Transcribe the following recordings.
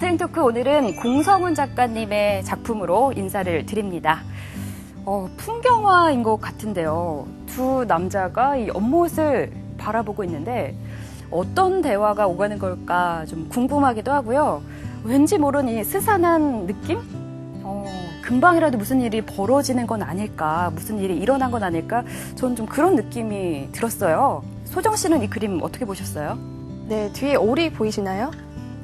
아트앤토크 오늘은 공성훈 작가님의 작품으로 인사를 드립니다. 어, 풍경화인 것 같은데요. 두 남자가 이 연못을 바라보고 있는데 어떤 대화가 오가는 걸까 좀 궁금하기도 하고요. 왠지 모르니 스산한 느낌? 어, 금방이라도 무슨 일이 벌어지는 건 아닐까, 무슨 일이 일어난 건 아닐까, 저는 좀 그런 느낌이 들었어요. 소정 씨는 이 그림 어떻게 보셨어요? 네, 뒤에 오리 보이시나요?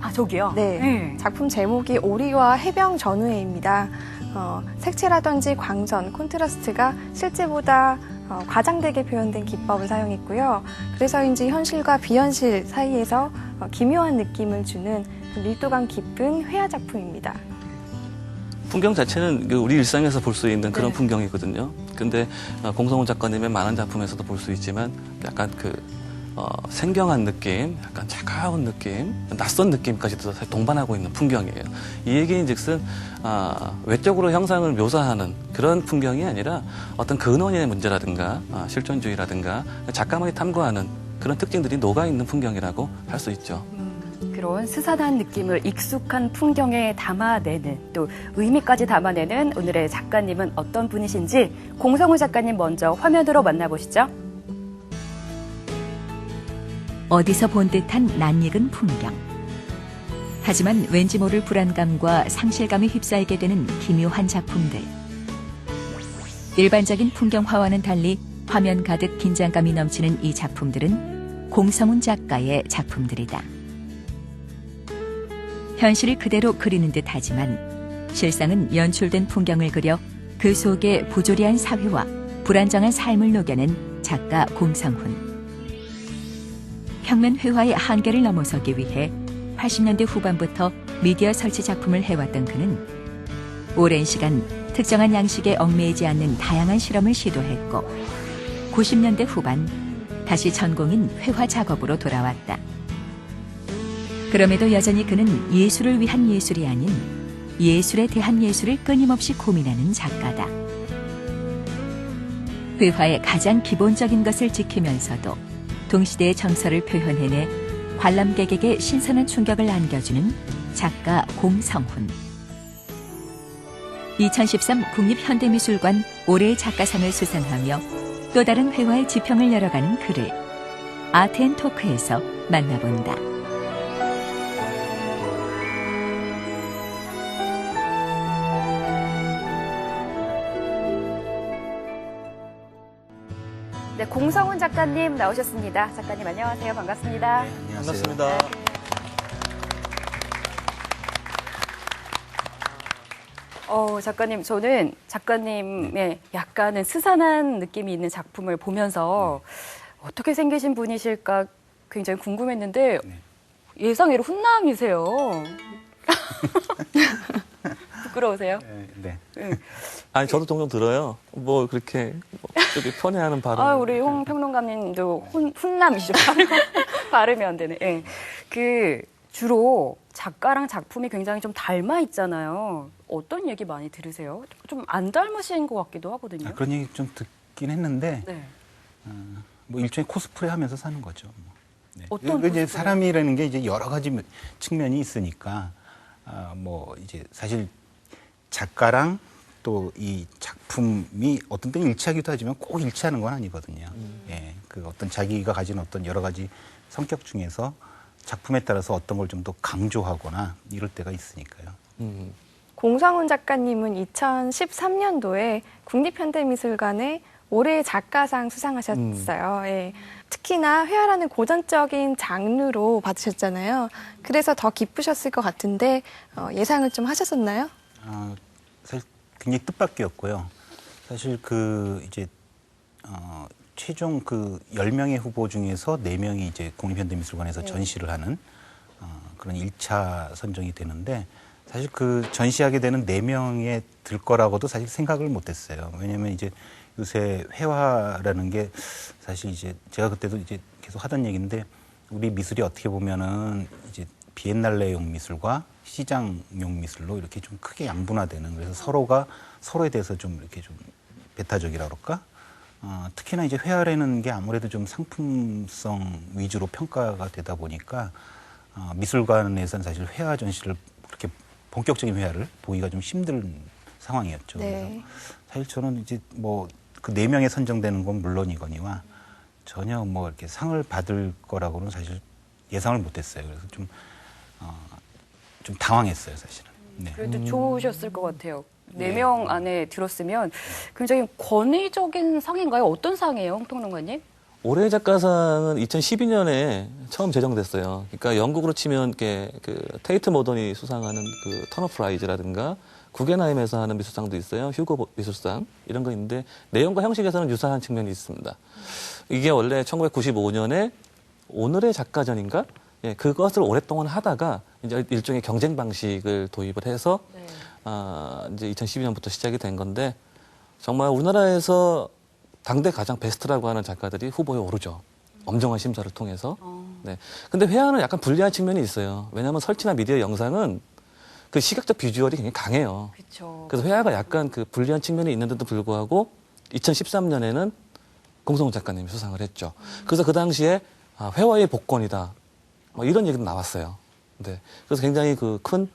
아, 저기요? 네. 작품 제목이 오리와 해병 전우회입니다. 어, 색채라든지 광선, 콘트라스트가 실제보다 어, 과장되게 표현된 기법을 사용했고요. 그래서인지 현실과 비현실 사이에서 어, 기묘한 느낌을 주는 밀도감 깊은 회화 작품입니다. 풍경 자체는 그 우리 일상에서 볼 수 있는 그런 네. 풍경이거든요. 근데 어, 공성훈 작가님의 많은 작품에서도 볼 수 있지만 약간 그 어, 생경한 느낌, 약간 차가운 느낌, 낯선 느낌까지도 동반하고 있는 풍경이에요. 이 얘기인즉슨 아, 외적으로 형상을 묘사하는 그런 풍경이 아니라 어떤 근원의 문제라든가 아, 실존주의라든가 작가만이 탐구하는 그런 특징들이 녹아 있는 풍경이라고 할 수 있죠. 그런 스산한 느낌을 익숙한 풍경에 담아내는 또 의미까지 담아내는 오늘의 작가님은 어떤 분이신지 공성훈 작가님 먼저 화면으로 만나보시죠. 어디서 본 듯한 낯익은 풍경. 하지만 왠지 모를 불안감과 상실감에 휩싸이게 되는 기묘한 작품들. 일반적인 풍경화와는 달리 화면 가득 긴장감이 넘치는 이 작품들은 공성훈 작가의 작품들이다. 현실을 그대로 그리는 듯 하지만 실상은 연출된 풍경을 그려 그 속에 부조리한 사회와 불안정한 삶을 녹여낸 작가 공성훈. 평면 회화의 한계를 넘어서기 위해 80년대 후반부터 미디어 설치 작품을 해왔던 그는 오랜 시간 특정한 양식에 얽매이지 않는 다양한 실험을 시도했고 90년대 후반 다시 전공인 회화 작업으로 돌아왔다. 그럼에도 여전히 그는 예술을 위한 예술이 아닌 예술에 대한 예술을 끊임없이 고민하는 작가다. 회화의 가장 기본적인 것을 지키면서도 동시대의 정서를 표현해내 관람객에게 신선한 충격을 안겨주는 작가 공성훈. 2013 국립현대미술관 올해의 작가상을 수상하며 또 다른 회화의 지평을 열어가는 그를 아트앤토크에서 만나본다. 네, 공성훈 작가님 나오셨습니다. 작가님 안녕하세요. 반갑습니다. 반갑습니다. 어, 작가님, 저는 작가님의 약간은 스산한 느낌이 있는 작품을 보면서 어떻게 생기신 분이실까 굉장히 궁금했는데 예상외로 훈남이세요. 부끄러우세요? 네. 응. 아니 저도 종종 들어요. 뭐 그렇게 뭐 저기 편애하는 발언. 아, 우리 홍 평론가님도 훈, 훈남이시죠. 발음이 안 되네. 예. 그, 주로 작가랑 작품이 굉장히 좀 닮아 있잖아요. 어떤 얘기 많이 들으세요? 좀 안 닮으신 것 같기도 하거든요. 아, 그런 얘기 좀 듣긴 했는데 네. 뭐 일종의 코스프레 하면서 사는 거죠. 뭐. 네. 어떤 그 이제? 사람이라는 게 이제 여러 가지 측면이 있으니까 아, 뭐 이제 사실 작가랑 또 이 작품이 어떤 때는 일치하기도 하지만 꼭 일치하는 건 아니거든요. 예, 그 어떤 자기가 가진 어떤 여러 가지 성격 중에서 작품에 따라서 어떤 걸 좀 더 강조하거나 이럴 때가 있으니까요. 음. 공성훈 작가님은 2013년도에 국립현대미술관의 올해의 작가상 수상하셨어요. 예. 특히나 회화라는 고전적인 장르로 받으셨잖아요. 그래서 더 기쁘셨을 것 같은데 어, 예상을 좀 하셨었나요? 어, 사실 굉장히 뜻밖이었고요. 사실 그 이제 어, 최종 그 10명의 후보 중에서 4명이 이제 국립현대미술관에서 전시를 하는 어, 그런 1차 선정이 되는데 사실 그 전시하게 되는 4명에 들 거라고도 사실 생각을 못 했어요. 왜냐면 이제 요새 회화라는 게 사실 이제 제가 그때도 이제 계속 하던 얘기인데 우리 미술이 어떻게 보면은 이제 비엔날레용 미술과 시장용 미술로 이렇게 좀 크게 양분화되는 그래서 서로가 서로에 대해서 좀 이렇게 좀 배타적이라 그럴까? 어, 특히나 이제 회화라는 게 아무래도 좀 상품성 위주로 평가가 되다 보니까 어, 미술관에서는 사실 회화 전시를 그렇게 본격적인 회화를 보기가 좀 힘든 상황이었죠. 네. 그래서 사실 저는 이제 뭐 그 네 명에 선정되는 건 물론이거니와 전혀 뭐 이렇게 상을 받을 거라고는 사실 예상을 못했어요. 그래서 좀, 어, 좀 당황했어요, 사실은. 네. 그래도 좋으셨을 것 같아요. 네 네. 명 안에 들었으면 굉장히 권위적인 상인가요? 어떤 상이에요, 홍평론가님? 올해 작가상은 2012년에 처음 제정됐어요. 그러니까 영국으로 치면 이렇게 그 테이트 모던이 수상하는 그 터너 프라이즈라든가 구겐하임에서 하는 미술상도 있어요. 휴고 미술상 이런 거 있는데 내용과 형식에서는 유사한 측면이 있습니다. 이게 원래 1995년에 오늘의 작가전인가? 예, 그것을 오랫동안 하다가 이제 일종의 경쟁 방식을 도입을 해서 네. 아, 이제 2012년부터 시작이 된 건데 정말 우리나라에서 당대 가장 베스트라고 하는 작가들이 후보에 오르죠. 엄정한 심사를 통해서. 어. 네. 근데 회화는 약간 불리한 측면이 있어요. 왜냐하면 설치나 미디어 영상은 그 시각적 비주얼이 굉장히 강해요. 그렇죠. 그래서 회화가 약간 그 불리한 측면이 있는데도 불구하고 2013년에는 공성훈 작가님이 수상을 했죠. 그래서 그 당시에 아, 회화의 복권이다. 뭐 이런 얘기도 나왔어요. 네. 그래서 굉장히 그 큰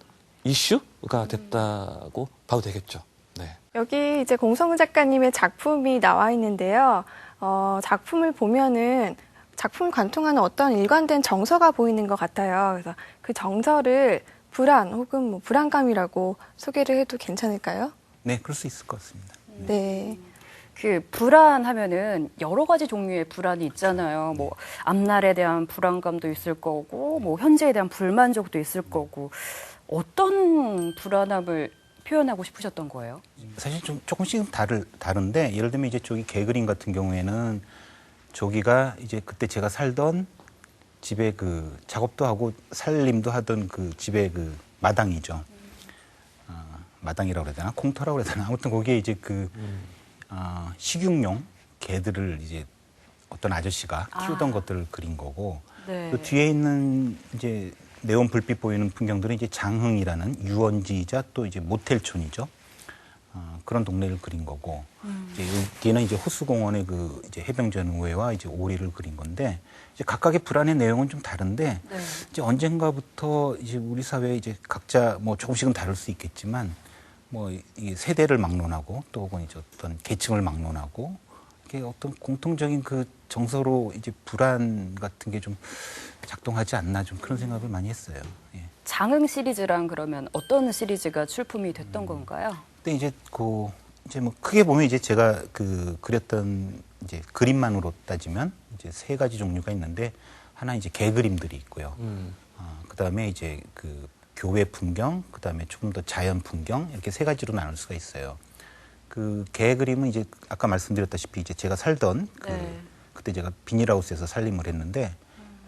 이슈가 됐다고 봐도 되겠죠. 네. 여기 이제 공성우 작가님의 작품이 나와 있는데요. 어, 작품을 보면은 작품을 관통하는 어떤 일관된 정서가 보이는 것 같아요. 그래서 그 정서를 불안 혹은 뭐 불안감이라고 소개를 해도 괜찮을까요? 네, 그럴 수 있을 것 같습니다. 네. 그 불안하면은 여러 가지 종류의 불안이 있잖아요. 뭐 앞날에 대한 불안감도 있을 거고, 뭐 현재에 대한 불만족도 있을 거고, 어떤 불안함을 표현하고 싶으셨던 거예요? 사실 좀 조금씩은 다를, 다른데 예를 들면 이제 저기 개그림 같은 경우에는 저기가 이제 그때 제가 살던 집에 그 작업도 하고 살림도 하던 그 집의 그 마당이죠. 아, 마당이라고 그래야 되나? 공터라고 그래야 되나? 아무튼 거기에 이제 그 아, 식육용 개들을 이제 어떤 아저씨가 키우던 것들을 그린 거고 네. 그 뒤에 있는 이제 네온 불빛 보이는 풍경들은 이제 장흥이라는 유원지이자 또 이제 모텔촌이죠. 어, 그런 동네를 그린 거고 이제 여기는 이제 호수공원의 그 이제 해병전우회와 이제 오리를 그린 건데 이제 각각의 불안의 내용은 좀 다른데 네. 이제 언젠가부터 이제 우리 사회 이제 각자 뭐 조금씩은 다를 수 있겠지만 뭐 이 세대를 막론하고 또 혹은 이제 어떤 계층을 막론하고 이게 어떤 공통적인 그 정서로 이제 불안 같은 게 좀 작동하지 않나 좀 그런 생각을 많이 했어요. 예. 장흥 시리즈랑 그러면 어떤 시리즈가 출품이 음. 됐던 건가요? 근데 이제 그 이제 뭐 크게 보면 이제 제가 그 그렸던 이제 그림만으로 따지면 이제 세 가지 종류가 있는데 하나 이제 개 그림들이 있고요. 음. 어, 그다음에 이제 그 교외 풍경, 그 다음에 조금 더 자연 풍경 이렇게 세 가지로 나눌 수가 있어요. 그 개 그림은 이제 아까 말씀드렸다시피 이제 제가 살던 그 네. 그때 제가 비닐하우스에서 살림을 했는데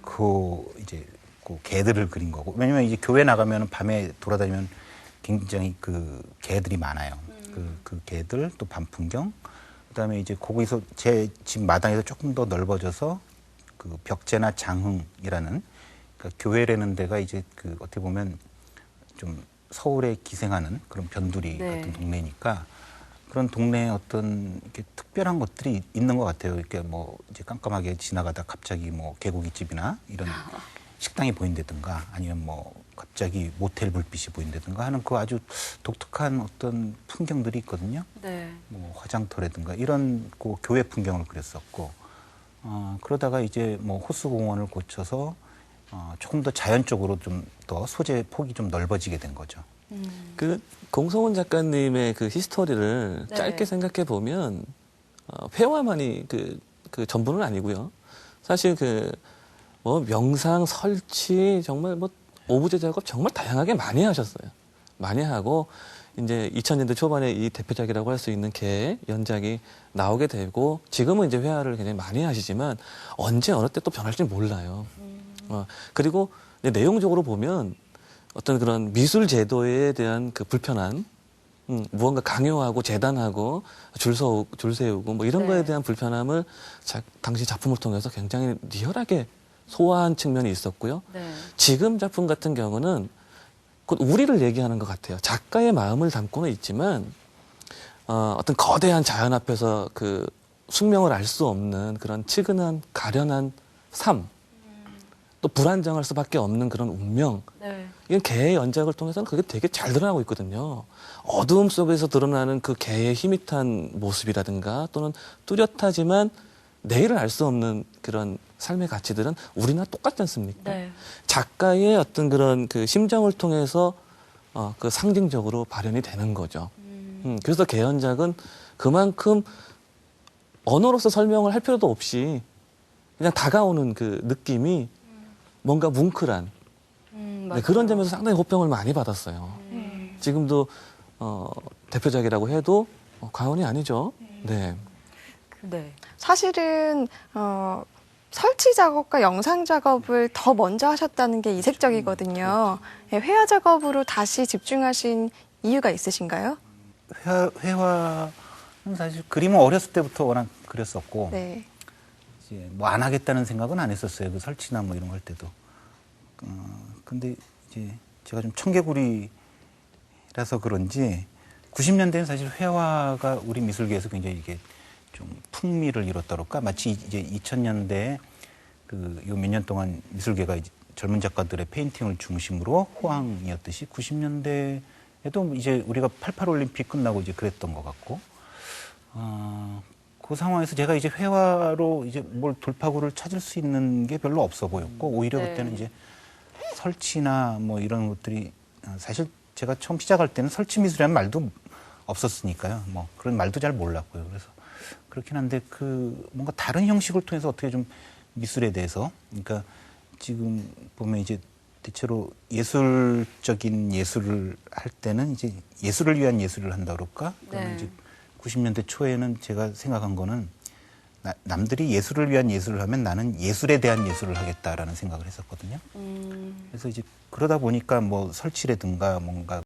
그 이제 그 개들을 그린 거고 왜냐면 이제 교회 나가면 밤에 돌아다니면 굉장히 그 개들이 많아요. 그, 그 개들 또 밤 풍경 그다음에 이제 거기서 제 집 마당에서 조금 더 넓어져서 그 벽제나 장흥이라는 그러니까 교회라는 데가 이제 그 어떻게 보면 좀 서울에 기생하는 그런 변두리 네. 같은 동네니까 그런 동네에 어떤 이렇게 특별한 것들이 있는 것 같아요. 이렇게 뭐 이제 깜깜하게 지나가다 갑자기 뭐 개고기집이나 이런 식당이 보인다든가 아니면 뭐 갑자기 모텔 불빛이 보인다든가 하는 그 아주 독특한 어떤 풍경들이 있거든요. 네. 뭐 화장터라든가 이런 그 교회 풍경을 그렸었고 어, 그러다가 이제 뭐 호수공원을 고쳐서 어, 조금 더 자연적으로 좀 더 소재 폭이 좀 넓어지게 된 거죠. 그 공성훈 작가님의 그 히스토리를 네. 짧게 생각해 보면 어, 회화만이 그, 그 전부는 아니고요. 사실 그 뭐 명상, 설치 정말 뭐 오브제 작업 정말 다양하게 많이 하셨어요. 많이 하고 이제 2000년대 초반에 이 대표작이라고 할 수 있는 개 연작이 나오게 되고 지금은 이제 회화를 굉장히 많이 하시지만 언제 어느 때 또 변할지 몰라요. 어, 그리고 내용적으로 보면 어떤 그런 미술 제도에 대한 그 불편한 음, 무언가 강요하고 재단하고 줄, 서, 줄 세우고 뭐 이런 네. 거에 대한 불편함을 자, 당시 작품을 통해서 굉장히 리얼하게 소화한 측면이 있었고요. 네. 지금 작품 같은 경우는 곧 우리를 얘기하는 것 같아요. 작가의 마음을 담고는 있지만 어, 어떤 거대한 자연 앞에서 그 숙명을 알 수 없는 그런 치근한 가련한 삶 또 불안정할 수밖에 없는 그런 운명. 네. 이건 개의 연작을 통해서는 그게 되게 잘 드러나고 있거든요. 어두움 속에서 드러나는 그 개의 희밋한 모습이라든가 또는 뚜렷하지만 내일을 알 수 없는 그런 삶의 가치들은 우리나 똑같지 않습니까? 네. 작가의 어떤 그런 그 심정을 통해서 어, 그 상징적으로 발현이 되는 거죠. 음, 그래서 개연작은 그만큼 언어로서 설명을 할 필요도 없이 그냥 다가오는 그 느낌이 뭔가 뭉클한 음, 네. 그런 점에서 상당히 호평을 많이 받았어요. 지금도 어, 대표작이라고 해도 어, 과언이 아니죠. 네. 네. 사실은 어, 설치 작업과 영상 작업을 더 먼저 하셨다는 게 이색적이거든요. 예, 회화 작업으로 다시 집중하신 이유가 있으신가요? 회화, 회화는 사실 그림은 어렸을 때부터 워낙 그렸었고 네. 이제 뭐 안 하겠다는 생각은 안 했었어요. 그 설치나 뭐 이런 거 할 때도. 어, 근데 이제 제가 좀 청개구리라서 그런지 90년대는 사실 회화가 우리 미술계에서 굉장히 이게 좀 풍미를 잃었다 그럴까? 마치 이제 2000년대 그요 몇 년 동안 미술계가 이제 젊은 작가들의 페인팅을 중심으로 호황이었듯이 90년대에도 이제 우리가 88 올림픽 끝나고 이제 그랬던 것 같고 어, 그 상황에서 제가 이제 회화로 이제 뭘 돌파구를 찾을 수 있는 게 별로 없어 보였고 오히려 네. 그때는 이제 설치나 뭐 이런 것들이 어, 사실 제가 처음 시작할 때는 설치 미술이라는 말도 없었으니까요. 뭐 그런 말도 잘 몰랐고요. 그래서 그렇긴 한데 그 뭔가 다른 형식을 통해서 어떻게 좀 미술에 대해서 그러니까 지금 보면 이제 대체로 예술적인 예술을 할 때는 이제 예술을 위한 예술을 한다 그럴까? 그러면 네. 이제 90년대 초에는 제가 생각한 거는 나- 남들이 예술을 위한 예술을 하면 나는 예술에 대한 예술을 하겠다라는 생각을 했었거든요. 음, 그래서 이제 그러다 보니까 뭐 설치라든가 뭔가